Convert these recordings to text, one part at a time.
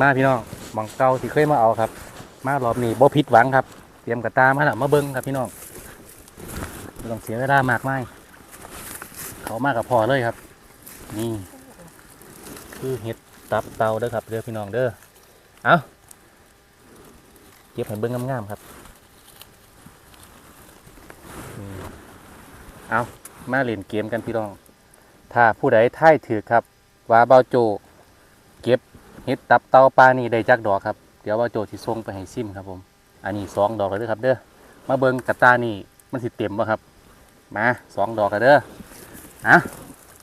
มาพี่น้องหมองเก่าที่เคยมาเอาครับ มารอบนี้บ่ผิดหวังครับ เตรียมกระตามาแล้วมาเบิ้งครับพี่น้องไม่ต้องเสียเวลามากมายเขามากกับพอเลยครับ นี่ คือเห็ดตับเตาเด้อครับเด้อพี่น้องเด้อเอาเก็บให้เบิ้งงามๆครับเอามาเล่นเกมกันพี่น้อง ถ้าผู้ใดท่ายถือครับ ว่าเบาโจ เก็บ เห็ดตับเตาปลานี่ได้จักดอกครับ เดี๋ยวเบาโจสิส่งไปให้ซิมครับผม อันนี้สองดอกเลยครับเด้อ มาเบิ่งกระตานี่มันสิเต็มบ่ครับ มาสองดอกกันเด้ออะ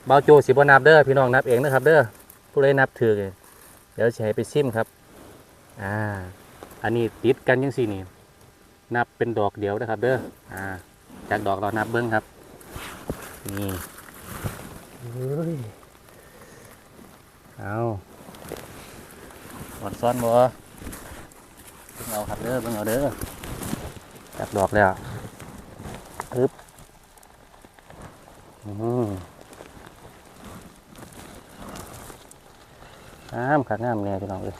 เบาโจสิบ่นับเด้อพี่น้องนับเองนะครับ เด้อ ผู้ใดนับถือเลยเดี๋ยวสิให้ไปซิมครับ อ่า อันนี้ติดกันยังสี่นี่ นับเป็นดอกเดียวนะครับ เด้อ อ่า จากดอกเรานับเบิ้งครับ นี่เฮ้ยเอา หมดซ้อนบ่เบิ่งเอาครับเด้อเบิ่งเอาเด้อจากดอกแล้วอึ๊บอืมงามขัดงามแน่พี่น้องเอ้ย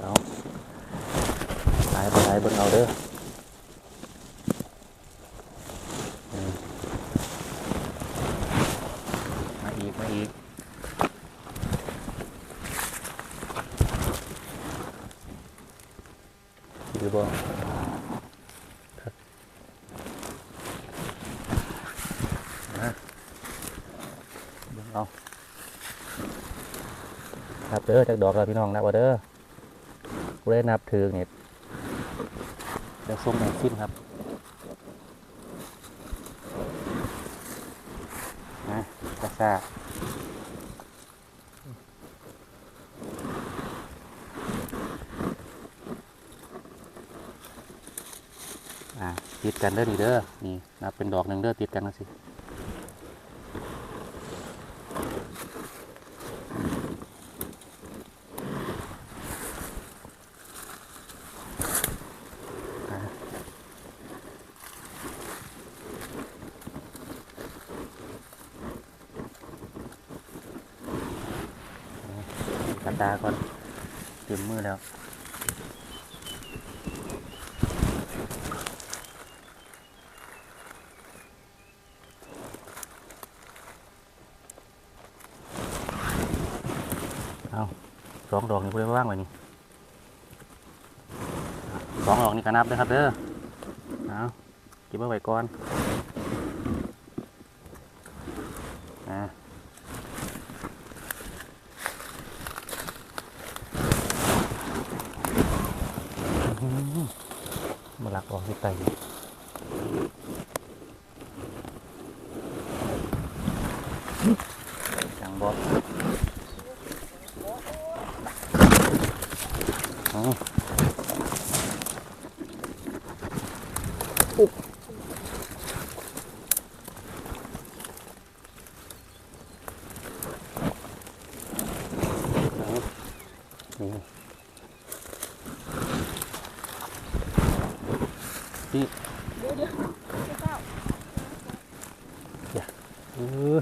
เอาหลายบ่หลายเบิ่งเอาเด้อมมาอีกมาอีก ดูบ่ครับมาเบิ่งเอาครับเด้อจากดอกแล้วพี่น้องนับเอาเด้อกูได้นับถือเนี่ยเดี๋ยวส่งให้ซิมครับนะกระซ่าอ่า ติดกันเด้อนี่เด้อนี่นับเป็นดอกหนึ่งเด้อติดกันนะสิกันตาก่อนเต็มมือแล้ว เอาส องดอกนี่พูดได้ว่างไว้นี่สองดอกนี่ก็นับนะครับเด้อเอาเก็บเอาไว้ก่อนอ่ามาลักออกที่ไตจังบอส อ๋ออุ๊บเอานี่เดี๋ยวเดี๋ยวเจ้าเออ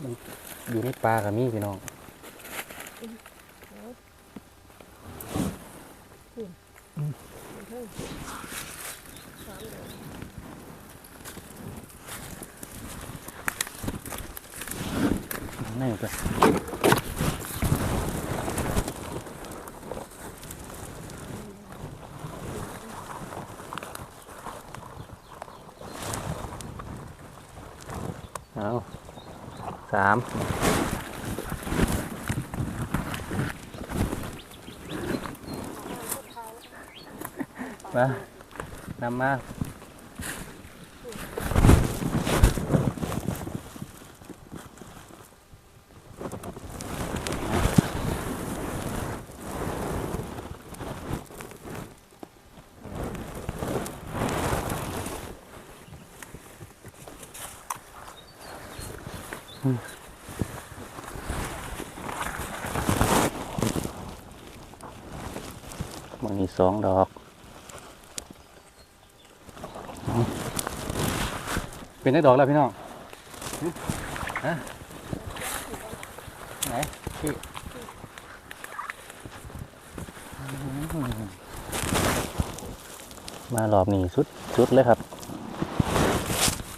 มันอยู่ในปลากับมีพี่น้อง นั่นก็เอาสามมานำมามันมี สองดอกเป็นได้ดอกแล้วพี่น้องฮะไหนพี่อืมารอบนี้สุดสุดเลยครับ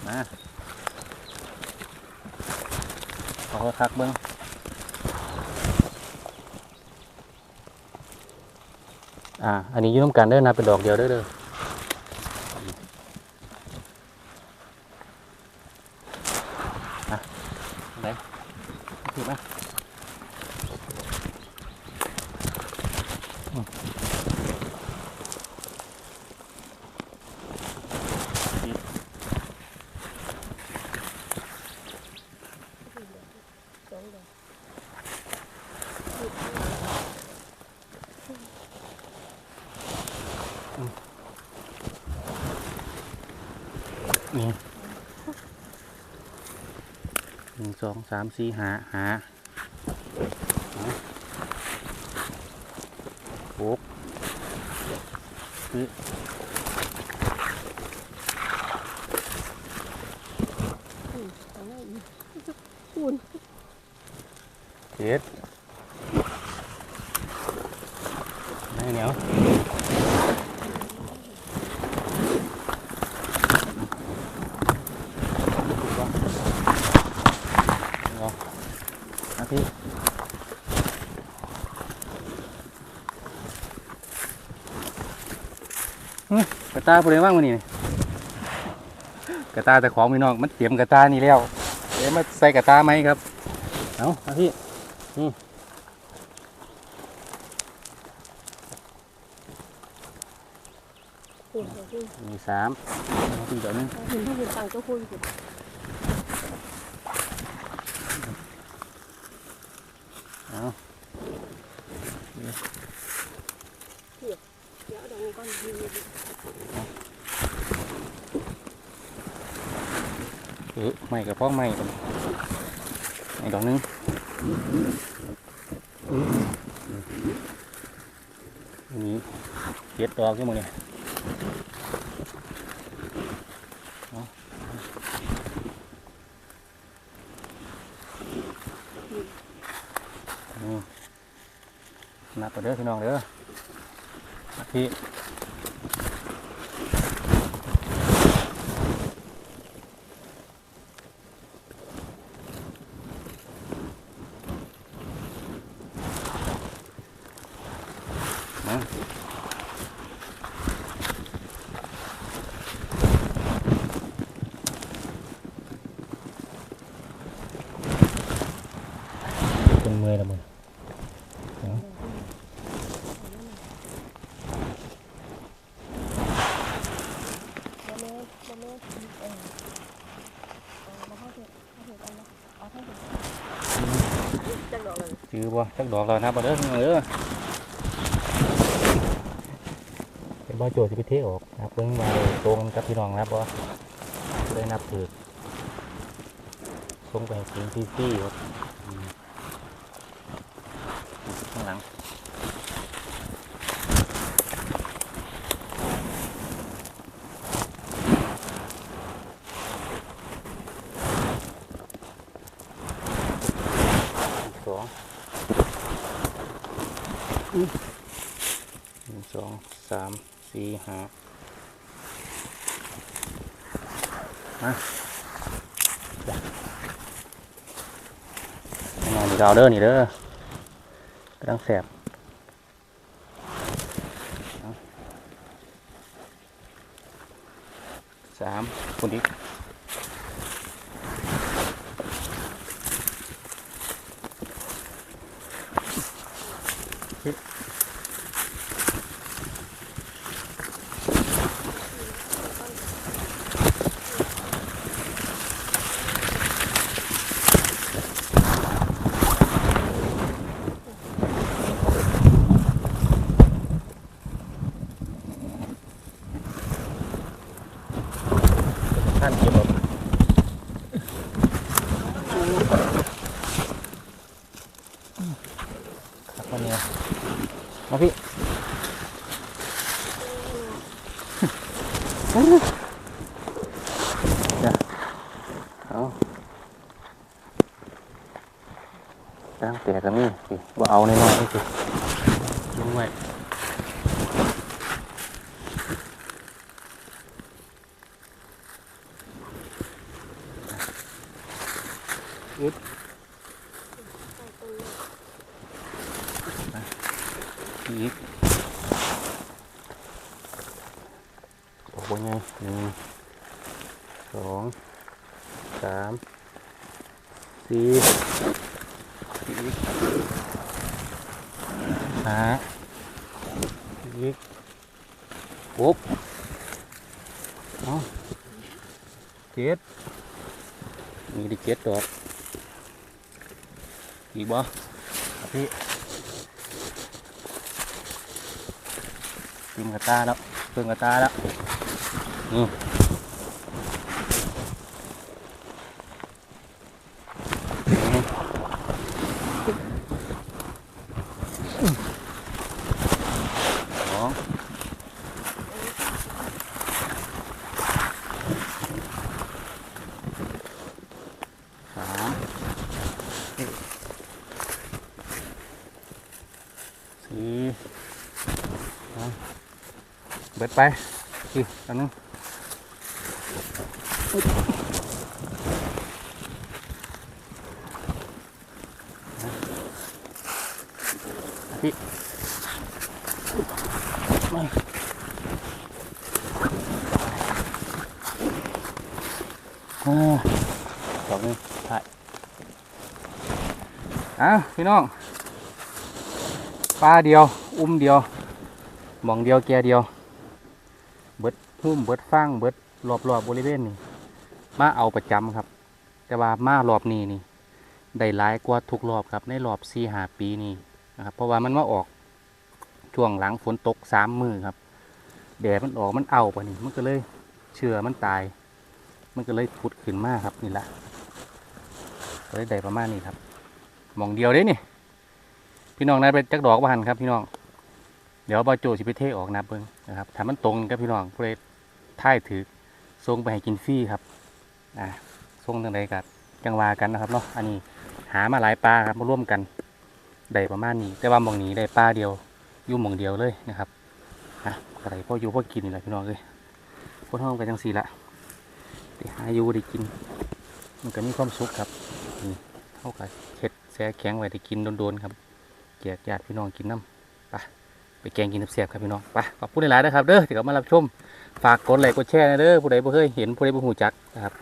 มาเอาคักเบิ้ง อ่า อันนี้ยืมกันเด้อนะเป็นดอกเดียวเด้อเด้ออะไหนถือมาอืม สองดอก นี่หนึ่ง สองสามสี่หาหาหกคือเจ็ดไม่เหนียวเอาเอาพี่อื้อ กระตาผู้ใดว่างวันนี้กระตาแต่ของพี่น้องมันเตรียมกระตานี่แล้วเดี๋ยวมาใส่กระตาไหมครับเอาพี่คูณเอาคูณมีสามเอาพี่เดี๋ยวนึงเห็นถ้าเป็นตังก็คูณสิเอา เดี๋ยวเอาดอกนี้ก่อนดี ไม่กับพ่อไม่ไอ้ดอกนึงอันนี้เจ็ดดอกใช่ไหมเนี่ยเอาอืมนับไปเด้อพี่น้องเด้อนับพี่ มาเป็นเมื่อยแล้วมึง แล้วแม่แล้วแม่เออเอามาเข้าเถอะเข้าเถอะกันนะเอาเข้าเถอะจังดอกเลย จื้อบ่จักดอกแล้วนะบ่เด้อเด้อเป็นบ่โจทย์สิไปเทออกนะครับเพิ่งมาตรงกับพี่น้องนะครับบ่ได้นับถือส่งไปให้กินฟรีๆครับอืมข้างหลังสอง หนึ่งสองสาม สี่ห้ามาจ้ะนอนดีดา มาพี่จ้ะเอาตั้งแต่ก็มีพี่ว่าเอาในน้อยสิลงไว้ยึด อีกโอ้โหไงหนึ่งสองสามสี่อีกห้าอีกปุ๊บเอาเจ็ดมีดิเจ็ดดอกอีกบ่พี่ กินกระตาแล้วเพิ่งกระตาแล้วอืม สองสามสี่ห้าเบิ ดไปอีกอันนึงพี่ไม่อ่าดอกหนึงถ่ายอ้าวพี่น้องปลาเดียว อุ้มเดียวหมองเดียวแกเดียว เบิดหุ้มเบิดฟางเบิดรอบๆบบริเวณนี่มาเอาประจำครับ แต่ว่ามารอบนี้นี่ได้หลายกว่าทุกรอบครับในรอบสี่หาปีนี้นะครับ เพราะว่ามันมาออกช่วงหลังฝนตกสามมือครับแดดมันออกมันเอาปะนี่มันก็เลยเชื่อมันตาย มันก็เลยพุดขึ้นมากครับนี่แหละก็เลยได้ประมาณนี้ครับมองเดียวเด้นี่พี่น้องนายไปจักดอกบานครับพี่น้อง เดี๋ยวบาโจสิไปเทออกนับเบิ้งนะครับถ้ามันตรงกับพี่น้องผู้ใดท่ายถือส่งไปให้กินฟรีครับอ่าส่งทางใดกับจังวากันนะครับเนาะอันนี้หามาหลายปลาครับมาร่วมกันได้ประมาณนี้ แต่ว่ามองนี้ได้ปลาเดียวยู่หมองเดียวเลยนะครับอะอะไรพ่ออยู่พ่อกินนี่แหละพี่น้องเลยพ่อท้องกันจังสีละได้หาอยู่ได้กิน มันก็มีความสุขครับนี่เท่ากับเห็ดแซ่แข็งไว้ได้กินโดนๆครับแจกญาติพี่น้องกินน้ำ แกงกินน้ำเสียบครับพี่น้องไปขอบคุณหลายๆนะครับเด้อที่เข้ามารับชมฝากกดไลค์กดแชร์นะเด้อผู้ใดบ่เคยเห็นผู้ใดบ่หูจักนะครับ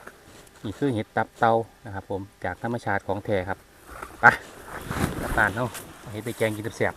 นี่คือเห็ดตับเตานะครับ ผมจากธรรมชาติของแท้ครับไปตับบ้านเนาะเอาเห็ดไปแกงกินน้ำเสียบ